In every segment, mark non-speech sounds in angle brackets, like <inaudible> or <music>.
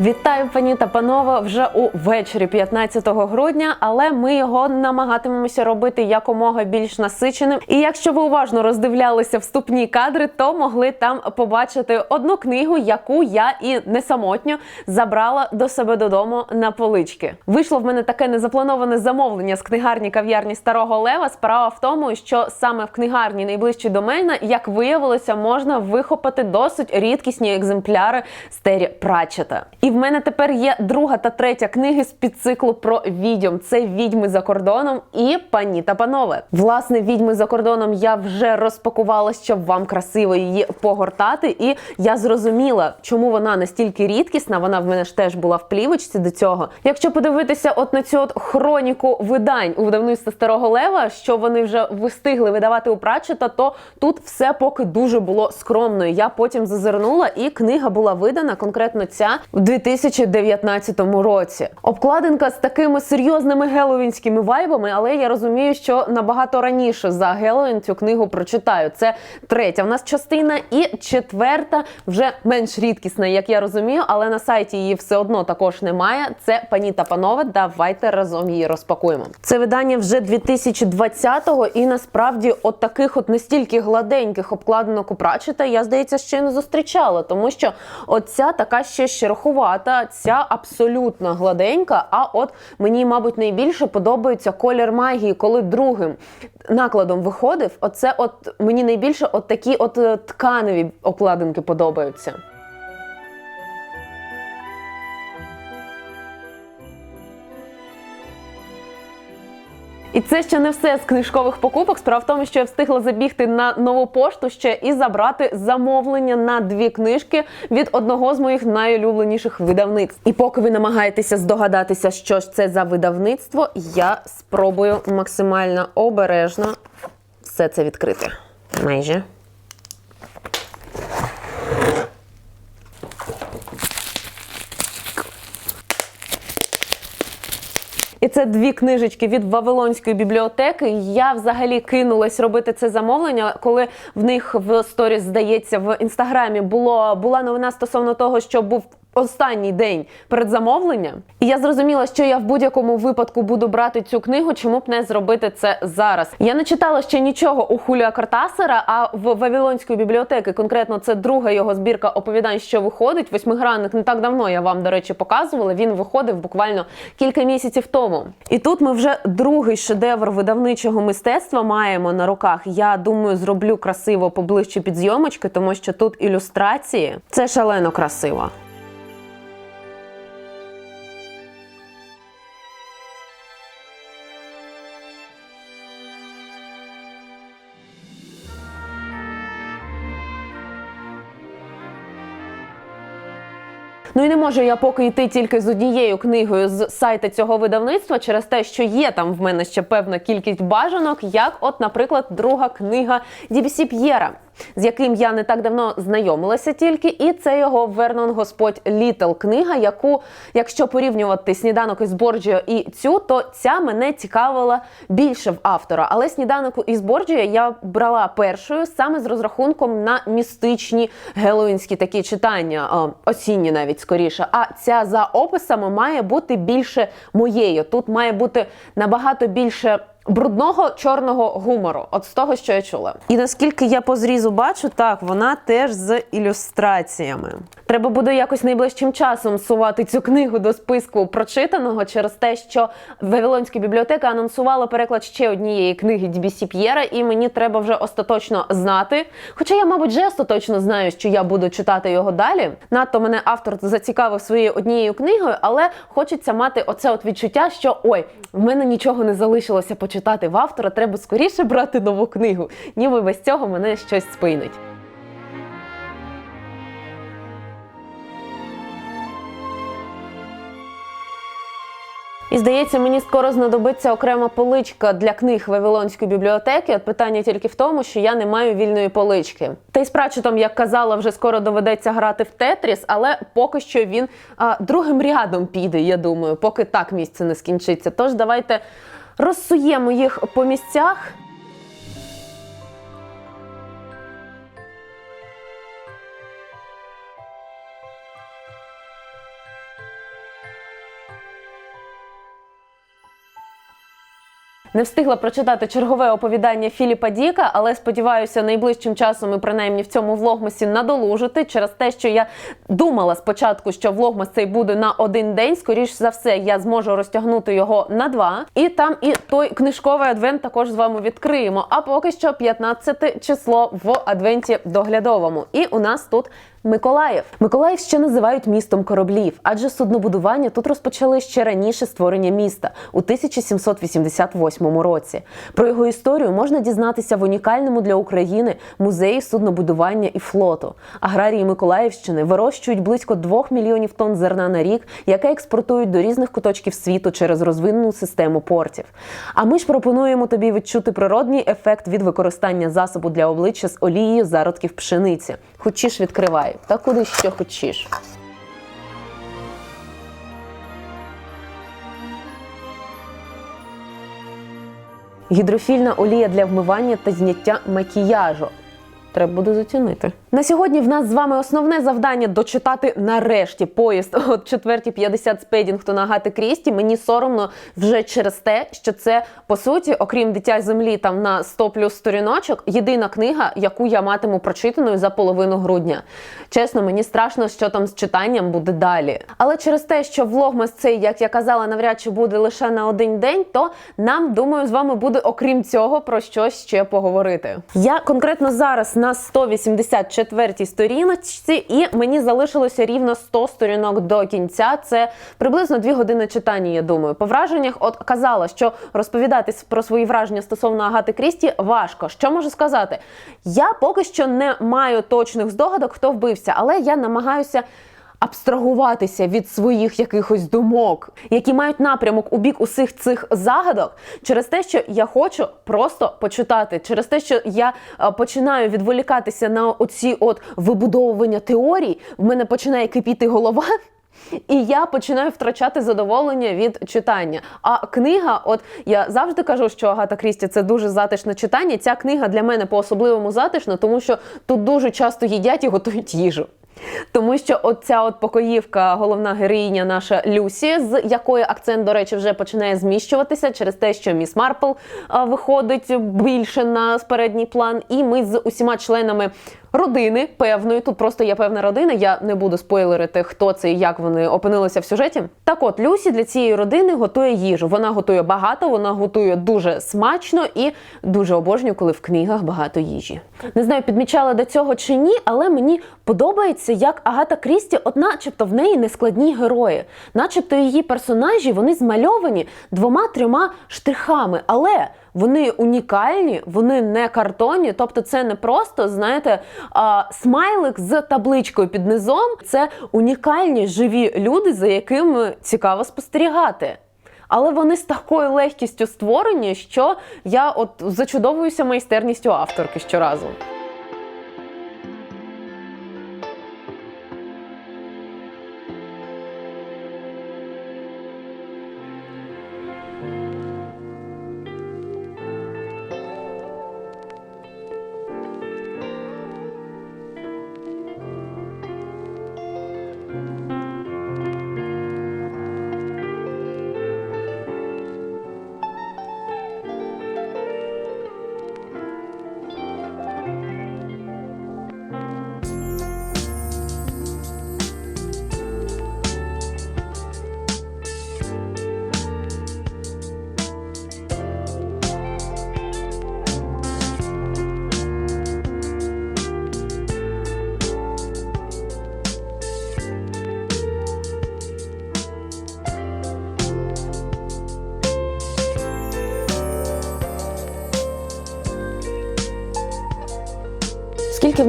Вітаю, пані та панове, вже у вечорі 15 грудня, але ми його намагатимемося робити якомога більш насиченим. І якщо ви уважно роздивлялися вступні кадри, то могли там побачити одну книгу, яку я і не самотньо забрала до себе додому на полички. Вийшло в мене таке незаплановане замовлення з книгарні кав'ярні Старого Лева. Справа в тому, що саме в книгарні найближчі до мене, як виявилося, можна вихопати досить рідкісні екземпляри з Террі Пратчета. В мене тепер є друга та третя книги з підциклу про відьом. Це відьми за кордоном і пані та панове. Власне, відьми за кордоном я вже розпакувала, щоб вам красиво її погортати. І я зрозуміла, чому вона настільки рідкісна. Вона в мене ж теж була в плівочці до цього. Якщо подивитися, от на цю от хроніку видань у видавництва старого лева, що вони вже встигли видавати у Пратчета, то тут все поки дуже було скромно. Я потім зазирнула, і книга була видана конкретно ця в 2019 році. Обкладинка з такими серйозними геловінськими вайбами, але я розумію, що набагато раніше за Геловін цю книгу прочитаю. Це третя в нас частина, і четверта вже менш рідкісна, як я розумію, але на сайті її все одно також немає. Це пані та панове. Давайте разом її розпакуємо. Це видання вже 2020-го, і насправді от таких от настільки гладеньких обкладинок у Пратчета я здається ще не зустрічала, тому що оця така ще шерохувата, ця абсолютно гладенька. А от мені, мабуть, найбільше подобається колір магії, коли другим накладом виходив. Оце от мені найбільше от такі от е, тканеві обкладинки подобаються. І це ще не все з книжкових покупок. Справа в тому, що я встигла забігти на нову пошту ще і забрати замовлення на дві книжки від одного з моїх найулюбленіших видавництв. І поки ви намагаєтеся здогадатися, що ж це за видавництво, я спробую максимально обережно все це відкрити. Майже. І це дві книжечки від Вавилонської бібліотеки. Я взагалі кинулась робити це замовлення, коли в них в сторіс, здається, в інстаграмі було була новина стосовно того, що був. Останній день перед замовленням, і я зрозуміла, що я в будь-якому випадку буду брати цю книгу, чому б не зробити це зараз. Я не читала ще нічого у Хуліа Картасера, а в Вавилонської бібліотеки, конкретно це друга його збірка оповідань, що виходить. Восьмигранник не так давно я вам, до речі, показувала. Він виходив буквально кілька місяців тому. І тут ми вже другий шедевр видавничого мистецтва маємо на руках. Я думаю, зроблю красиво поближче під зйомочки, тому що тут ілюстрації це шалено красиво. Ну і не можу я поки йти тільки з однією книгою з сайта цього видавництва через те, що є там в мене ще певна кількість бажанок, як, от, наприклад, друга книга Дібсі П'єра. З яким я не так давно знайомилася тільки, і це його Вернон Господь Літл книга, яку, якщо порівнювати сніданок із Борджіо і цю, то ця мене цікавила більше в автора. Але сніданок із Борджіо я брала першою саме з розрахунком на містичні геловінські такі читання, осінні навіть скоріше. А ця за описами має бути більше моєю. Тут має бути набагато більше. Брудного чорного гумору, от з того, що я чула. І наскільки я по зрізу бачу, так вона теж з ілюстраціями. Треба буде якось найближчим часом сувати цю книгу до списку прочитаного через те, що Вавилонська бібліотека анонсувала переклад ще однієї книги Дібісі П'єра, і мені треба вже остаточно знати. Хоча я, мабуть, вже остаточно знаю, що я буду читати його далі. Надто мене автор зацікавив своєю однією книгою, але хочеться мати оце от відчуття, що ой, в мене нічого не залишилося почитати в автора, треба скоріше брати нову книгу, ніби без цього мене щось спинить. І здається, мені скоро знадобиться окрема поличка для книг Вавилонської бібліотеки. От питання тільки в тому, що я не маю вільної полички. Та й з Пратчетом, як казала, вже скоро доведеться грати в Тетріс, але поки що він а, другим рядом піде, я думаю, поки так місце не скінчиться. Тож давайте розсуємо їх по місцях. Не встигла прочитати чергове оповідання Філіпа Діка, але сподіваюся, найближчим часом і принаймні в цьому влогмасі надолужити через те, що я думала спочатку, що влогмас цей буде на один день. Скоріш за все, я зможу розтягнути його на два. І там і той книжковий адвент також з вами відкриємо. А поки що 15 число в адвенті доглядовому. І у нас тут Миколаїв. Миколаїв ще називають містом кораблів, адже суднобудування тут розпочали ще раніше створення міста у 1788 році. Про його історію можна дізнатися в унікальному для України музеї суднобудування і флоту. Аграрії Миколаївщини вирощують близько 2 мільйонів тонн зерна на рік, яке експортують до різних куточків світу через розвинену систему портів. А ми ж пропонуємо тобі відчути природній ефект від використання засобу для обличчя з олією зародків пшениці. Хочеш відкривай, та куди що хочеш. Гідрофільна олія для вмивання та зняття макіяжу. Треба буде зацінити. На сьогодні в нас з вами основне завдання дочитати нарешті поїзд о 4.50 з Педінгтона Агати Крісті. Мені соромно вже через те, що це по суті, окрім дитя землі, там на 100 плюс сторіночок, єдина книга, яку я матиму прочитаною за половину грудня. Чесно, мені страшно, що там з читанням буде далі. Але через те, що влогмас цей, як я казала, навряд чи буде лише на один день, то нам думаю, з вами буде окрім цього про щось ще поговорити. Я конкретно зараз на 184 сторіночці, і мені залишилося рівно 100 сторінок до кінця. Це приблизно 2 години читання. Я думаю, по враженнях, от казала, що розповідати про свої враження стосовно Агати Крісті важко. Що можу сказати? Я поки що не маю точних здогадок, хто вбився, але я намагаюся абстрагуватися від своїх якихось думок, які мають напрямок у бік усіх цих загадок, через те, що я хочу просто почитати, через те, що я е, починаю відволікатися на оці от вибудовування теорій, в мене починає кипіти голова. І я починаю втрачати задоволення від читання. А книга, от я завжди кажу, що Агата Крісті це дуже затишне читання. Ця книга для мене по-особливому затишна, тому що тут дуже часто їдять і готують їжу. Тому що оця от покоївка, головна героїня наша Люсі, з якої акцент, до речі, вже починає зміщуватися через те, що міс Марпл виходить більше на передній план, і ми з усіма членами. Родини певної, тут просто є певна родина. Я не буду спойлерити, хто це і як вони опинилися в сюжеті. Так, от Люсі для цієї родини готує їжу. Вона готує багато, вона готує дуже смачно і дуже обожнюю, коли в книгах багато їжі. Не знаю, підмічала до цього чи ні, але мені подобається, як Агата Крісті, от начебто в неї нескладні герої, начебто її персонажі вони змальовані двома-трьома штрихами, але вони унікальні, вони не картонні. Тобто, це не просто, знаєте, смайлик з табличкою під низом. Це унікальні живі люди, за якими цікаво спостерігати. Але вони з такою легкістю створені, що я от зачудовуюся майстерністю авторки щоразу.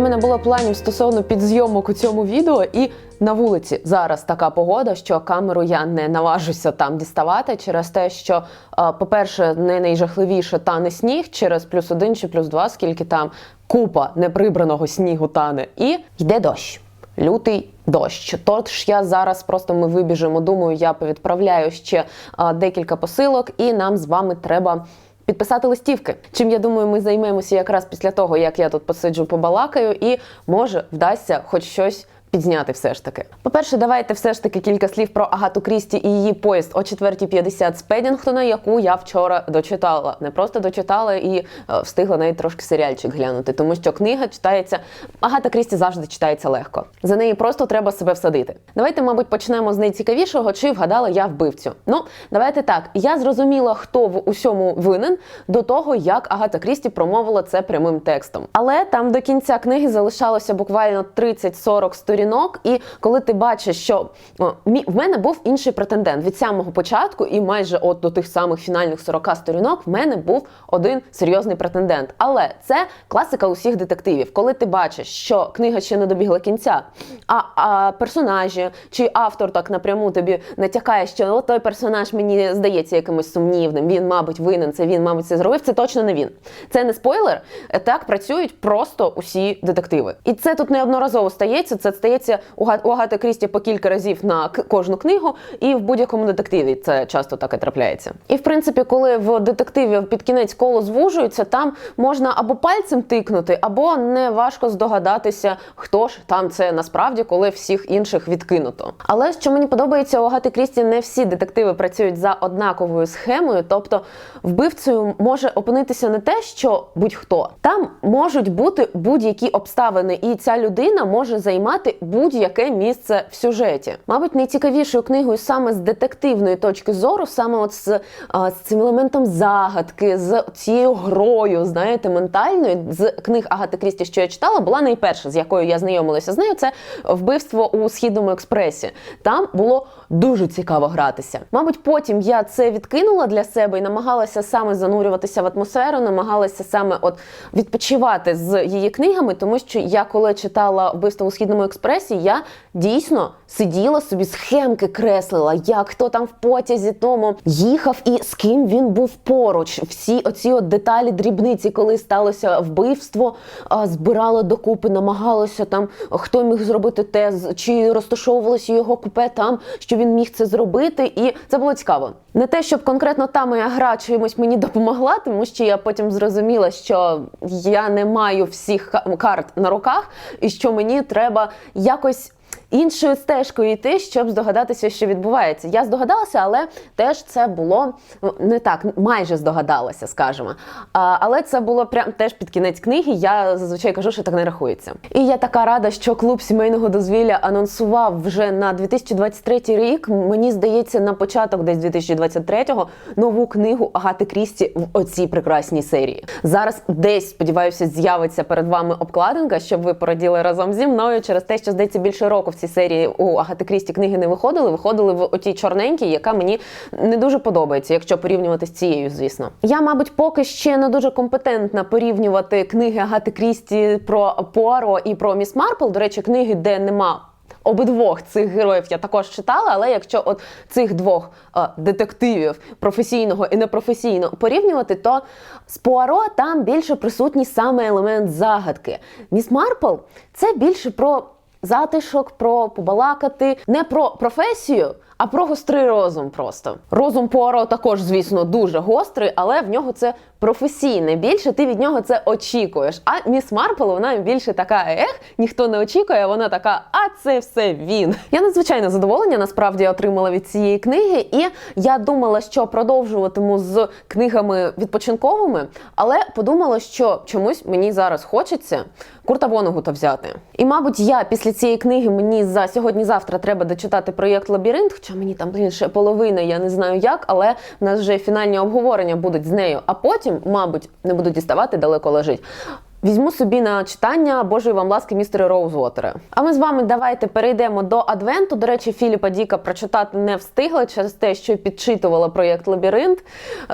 Мене було планів стосовно підзйомок у цьому відео, і на вулиці зараз така погода, що камеру я не наважуся там діставати через те, що, по-перше, не найжахливіше тане сніг через плюс один чи плюс два, скільки там купа неприбраного снігу тане, і йде дощ. Лютий дощ. Тож я зараз просто ми вибіжимо. Думаю, я повідправляю ще декілька посилок, і нам з вами треба. Підписати листівки, чим я думаю, ми займемося якраз після того, як я тут посиджу, побалакаю, і може вдасться хоч щось підзняти все ж таки. По-перше, давайте все ж таки кілька слів про Агату Крісті і її поїзд о 4.50 з Педінгтона, яку я вчора дочитала. Не просто дочитала і е, встигла навіть трошки серіальчик глянути, тому що книга читається. Агата Крісті завжди читається легко. За неї просто треба себе всадити. Давайте, мабуть, почнемо з найцікавішого, чи вгадала я вбивцю. Ну, давайте так. Я зрозуміла, хто в усьому винен до того, як Агата Крісті промовила це прямим текстом. Але там до кінця книги залишалося буквально 30-40 сторінок. І коли ти бачиш, що о, в мене був інший претендент від самого початку, і майже от до тих самих фінальних 40 сторінок, в мене був один серйозний претендент. Але це класика усіх детективів. Коли ти бачиш, що книга ще не добігла кінця, а, а персонажі чи автор так напряму тобі натякає, що от той персонаж мені здається якимось сумнівним. Він, мабуть, винен, це він, мабуть, це зробив. Це точно не він. Це не спойлер. Так працюють просто усі детективи. І це тут неодноразово стається. Це стається Га- у Агати Крісті по кілька разів на кожну книгу, і в будь-якому детективі це часто так і трапляється. І в принципі, коли в детективі під кінець коло звужується, там можна або пальцем тикнути, або не важко здогадатися, хто ж там це насправді, коли всіх інших відкинуто. Але що мені подобається у Агати Крісті, не всі детективи працюють за однаковою схемою, тобто вбивцею може опинитися не те, що будь-хто там можуть бути будь-які обставини, і ця людина може займати будь-яке місце в сюжеті. Мабуть, найцікавішою книгою саме з детективної точки зору, саме от з, з цим елементом загадки, з цією грою, знаєте, ментальною з книг Агати Крісті, що я читала, була найперша, з якою я знайомилася з нею. Це вбивство у східному експресі. Там було дуже цікаво гратися. Мабуть, потім я це відкинула для себе і намагалася саме занурюватися в атмосферу, намагалася саме от відпочивати з її книгами, тому що я коли читала вбивство у східному експресі, я дійсно сиділа собі схемки креслила, як хто там в потязі тому їхав і з ким він був поруч. Всі оці от деталі дрібниці, коли сталося вбивство, збирала докупи, намагалася там, хто міг зробити те, чи розташовувалося його купе там, що він міг це зробити, і це було цікаво. Не те, щоб конкретно та моя гра чимось мені допомогла, тому що я потім зрозуміла, що я не маю всіх карт на руках, і що мені треба якось. Іншою стежкою йти, щоб здогадатися, що відбувається. Я здогадалася, але теж це було ну, не так, майже здогадалася, скажімо. А, але це було прям теж під кінець книги. Я зазвичай кажу, що так не рахується. І я така рада, що клуб сімейного дозвілля анонсував вже на 2023 рік. Мені здається, на початок десь 2023-го нову книгу Агати Крісті в оцій прекрасній серії. Зараз десь сподіваюся, з'явиться перед вами обкладинка, щоб ви пораділи разом зі мною через те, що здається більше року в цій серії у Агати Крісті книги не виходили. Виходили в отій чорненькій, яка мені не дуже подобається, якщо порівнювати з цією, звісно. Я, мабуть, поки ще не дуже компетентна порівнювати книги Агати Крісті про Пуаро і про Міс Марпл. До речі, книги, де нема. Обидвох цих героїв я також читала, але якщо от цих двох е, детективів професійного і непрофесійного порівнювати, то з Пуаро там більше присутній саме елемент загадки. Міс Марпл це більше про затишок, про побалакати, не про професію. А про гострий розум просто розум Пуаро також, звісно, дуже гострий, але в нього це професійне. Більше ти від нього це очікуєш. А міс Марпл, вона більше така ех, ніхто не очікує. Вона така, а це все він. Я надзвичайно задоволення насправді отримала від цієї книги, і я думала, що продовжуватиму з книгами відпочинковими, але подумала, що чомусь мені зараз хочеться Курта Вонегута взяти. І, мабуть, я після цієї книги мені за сьогодні-завтра треба дочитати проєкт Лабіринт, хоча мені там ще половина, я не знаю як, але в нас вже фінальні обговорення будуть з нею. А потім, мабуть, не буду діставати, далеко лежить. Візьму собі на читання Божої вам ласки містера Роузвотера. А ми з вами давайте перейдемо до адвенту. До речі, Філіпа Діка прочитати не встигла через те, що підчитувала проєкт Лабіринт.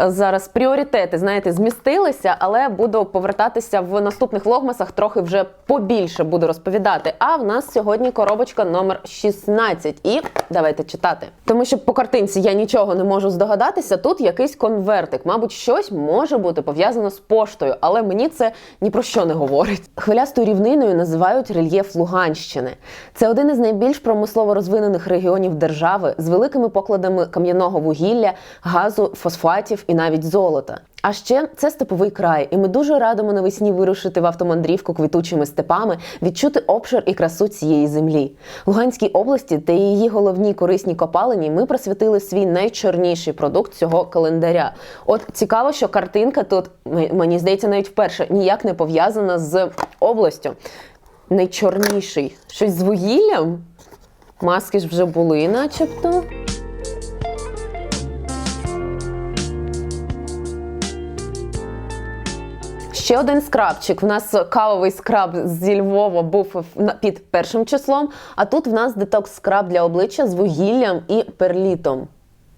Зараз пріоритети, знаєте, змістилися, але буду повертатися в наступних влогмасах, трохи вже побільше буду розповідати. А в нас сьогодні коробочка номер 16. І давайте читати. Тому що по картинці я нічого не можу здогадатися. Тут якийсь конвертик. Мабуть, щось може бути пов'язано з поштою, але мені це ні про що не говорить. Хвилястою рівниною називають рельєф Луганщини. Це один із найбільш промислово розвинених регіонів держави з великими покладами кам'яного вугілля, газу, фосфатів і навіть золота. А ще це степовий край, і ми дуже радимо навесні вирушити в автомандрівку квітучими степами, відчути обшир і красу цієї землі. Луганській області та її головні корисні копалині ми присвятили свій найчорніший продукт цього календаря. От цікаво, що картинка тут мені здається навіть вперше ніяк не пов'язана з областю. Найчорніший щось з вугіллям. Маски ж вже були, начебто. Ще один скрабчик. В нас кавовий скраб зі Львова був під першим числом, а тут в нас детокс скраб для обличчя з вугіллям і перлітом.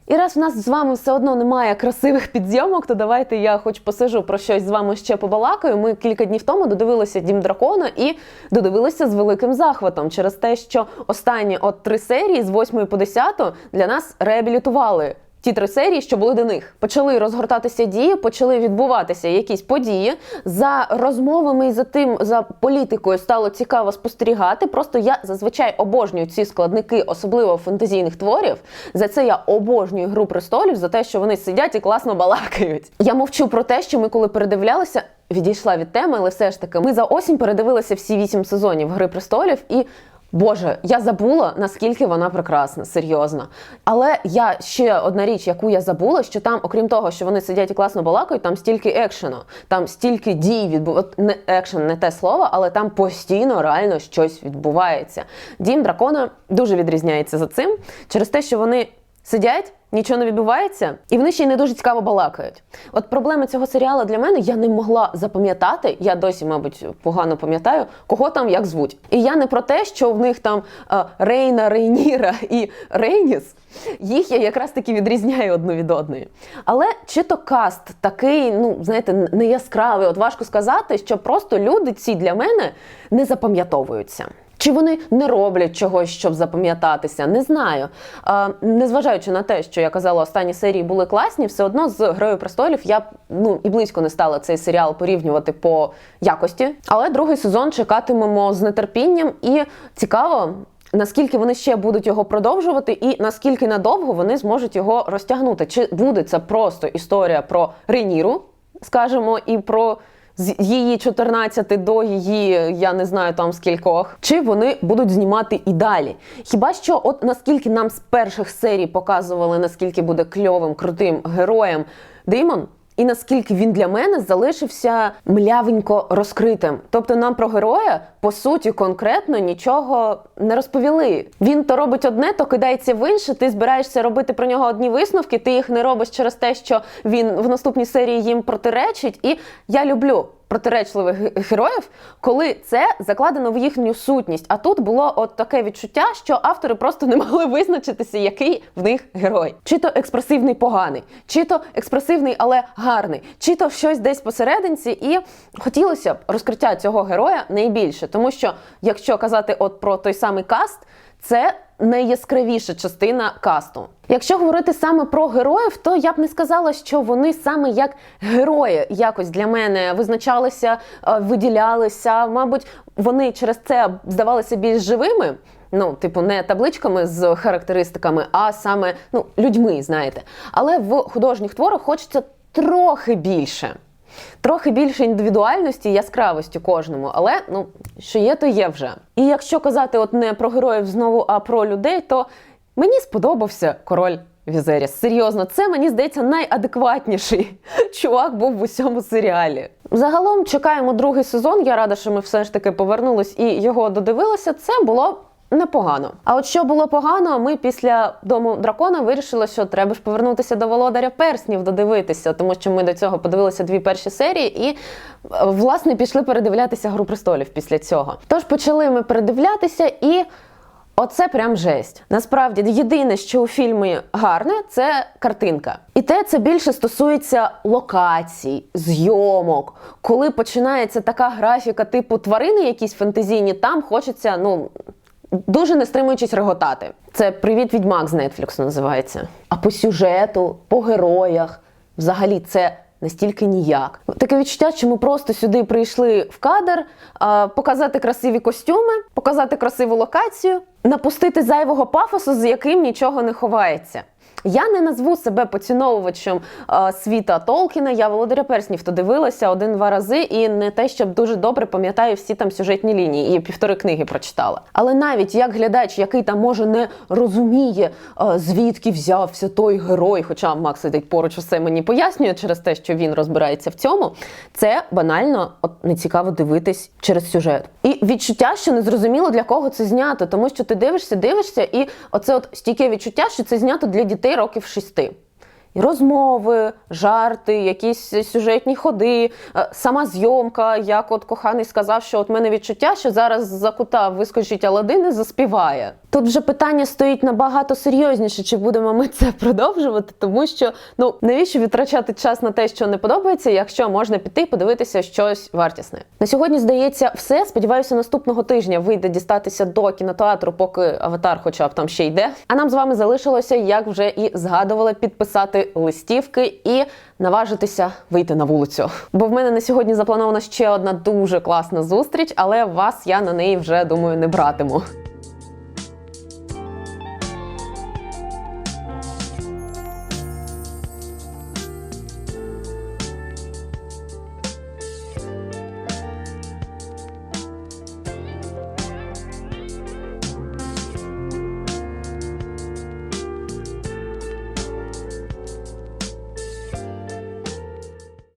І раз в нас з вами все одно немає красивих підзйомок, то давайте я хоч посижу про щось з вами ще побалакаю. Ми кілька днів тому додивилися Дім дракона і додивилися з великим захватом через те, що останні от три серії з 8 по 10 для нас реабілітували. Ті три серії, що були до них, почали розгортатися дії, почали відбуватися якісь події. За розмовами і за тим за політикою стало цікаво спостерігати. Просто я зазвичай обожнюю ці складники, особливо фантазійних творів. За це я обожнюю гру престолів, за те, що вони сидять і класно балакають. Я мовчу про те, що ми коли передивлялися. Відійшла від теми, але все ж таки, ми за осінь передивилися всі вісім сезонів Гри престолів, і Боже, я забула наскільки вона прекрасна, серйозно. Але я ще одна річ, яку я забула, що там, окрім того, що вони сидять і класно балакають, там стільки екшену, там стільки дій відбувається. Не екшен, не те слово, але там постійно реально щось відбувається. Дім дракона дуже відрізняється за цим через те, що вони сидять. Нічого не відбувається, і вони ще й не дуже цікаво балакають. От проблема цього серіалу для мене я не могла запам'ятати. Я досі, мабуть, погано пам'ятаю, кого там як звуть. І я не про те, що в них там е, Рейна, Рейніра і Рейніс. Їх я якраз таки відрізняю одну від одної. Але чи то каст такий, ну знаєте, не яскравий, от важко сказати, що просто люди ці для мене не запам'ятовуються. Чи вони не роблять чогось, щоб запам'ятатися? Не знаю. А, незважаючи на те, що я казала, останні серії були класні, все одно з Грою престолів я ну і близько не стала цей серіал порівнювати по якості. Але другий сезон чекатимемо з нетерпінням і цікаво. Наскільки вони ще будуть його продовжувати, і наскільки надовго вони зможуть його розтягнути? Чи буде це просто історія про Реніру, скажімо, і про з її 14 до її, я не знаю там скількох, чи вони будуть знімати і далі? Хіба що, от наскільки нам з перших серій показували, наскільки буде кльовим, крутим героєм Деймон, і наскільки він для мене залишився млявенько розкритим. Тобто нам про героя по суті конкретно нічого не розповіли. Він то робить одне, то кидається в інше. Ти збираєшся робити про нього одні висновки. Ти їх не робиш через те, що він в наступній серії їм протиречить. І я люблю. Протиречливих героїв, коли це закладено в їхню сутність. А тут було от таке відчуття, що автори просто не могли визначитися, який в них герой. Чи то експресивний поганий, чи то експресивний, але гарний, чи то щось десь посерединці. І хотілося б розкриття цього героя найбільше, тому що якщо казати от про той самий каст, це найяскравіша частина касту. Якщо говорити саме про героїв, то я б не сказала, що вони саме як герої якось для мене визначалися, е, виділялися. Мабуть, вони через це здавалися більш живими. Ну, типу, не табличками з характеристиками, а саме ну, людьми, знаєте. Але в художніх творах хочеться трохи більше. Трохи більше індивідуальності яскравості кожному, але ну що є, то є вже. І якщо казати от не про героїв знову, а про людей, то мені сподобався король Візеріс. Серйозно, це мені здається найадекватніший <laughs> чувак був в усьому серіалі. Загалом чекаємо другий сезон. Я рада, що ми все ж таки повернулись і його додивилися. Це було непогано. А от що було погано, ми після дому дракона вирішили, що треба ж повернутися до володаря перснів, додивитися, тому що ми до цього подивилися дві перші серії і. е, Власне, пішли передивлятися Гру престолів після цього. Тож почали ми передивлятися, і оце прям жесть. Насправді, єдине, що у фільмі гарне, це картинка. І те це більше стосується локацій, зйомок. Коли починається така графіка, типу тварини, якісь фантазійні, там хочеться, ну. Дуже не стримуючись реготати. Це Привіт відьмак з Netflix називається. А по сюжету, по героях, взагалі, це настільки ніяк. Таке відчуття, що ми просто сюди прийшли в кадр, а, показати красиві костюми, показати красиву локацію, напустити зайвого пафосу, з яким нічого не ховається. Я не назву себе поціновувачем е, світа Толкіна. Я володаря перснів то дивилася один-два рази, і не те, щоб дуже добре пам'ятаю всі там сюжетні лінії, і півтори книги прочитала. Але навіть як глядач, який там може не розуміє, е, звідки взявся той герой, хоча Макс сидить поруч, усе мені пояснює через те, що він розбирається в цьому. Це банально от не цікаво дивитись через сюжет. І відчуття, що не зрозуміло для кого це знято, тому що ти дивишся, дивишся, і оце от стійке відчуття, що це знято для дітей років шести. І розмови, жарти, якісь сюжетні ходи, е, сама зйомка. Як от коханий сказав, що от мене відчуття, що зараз за кута вискочить Аладдин і заспіває. Тут вже питання стоїть набагато серйозніше, чи будемо ми це продовжувати, тому що ну навіщо відтрачати час на те, що не подобається, якщо можна піти подивитися щось вартісне. На сьогодні здається все. Сподіваюся, наступного тижня вийде дістатися до кінотеатру, поки аватар, хоча б там ще йде. А нам з вами залишилося, як вже і згадували, підписати листівки і наважитися вийти на вулицю. Бо в мене на сьогодні запланована ще одна дуже класна зустріч, але вас я на неї вже думаю не братиму.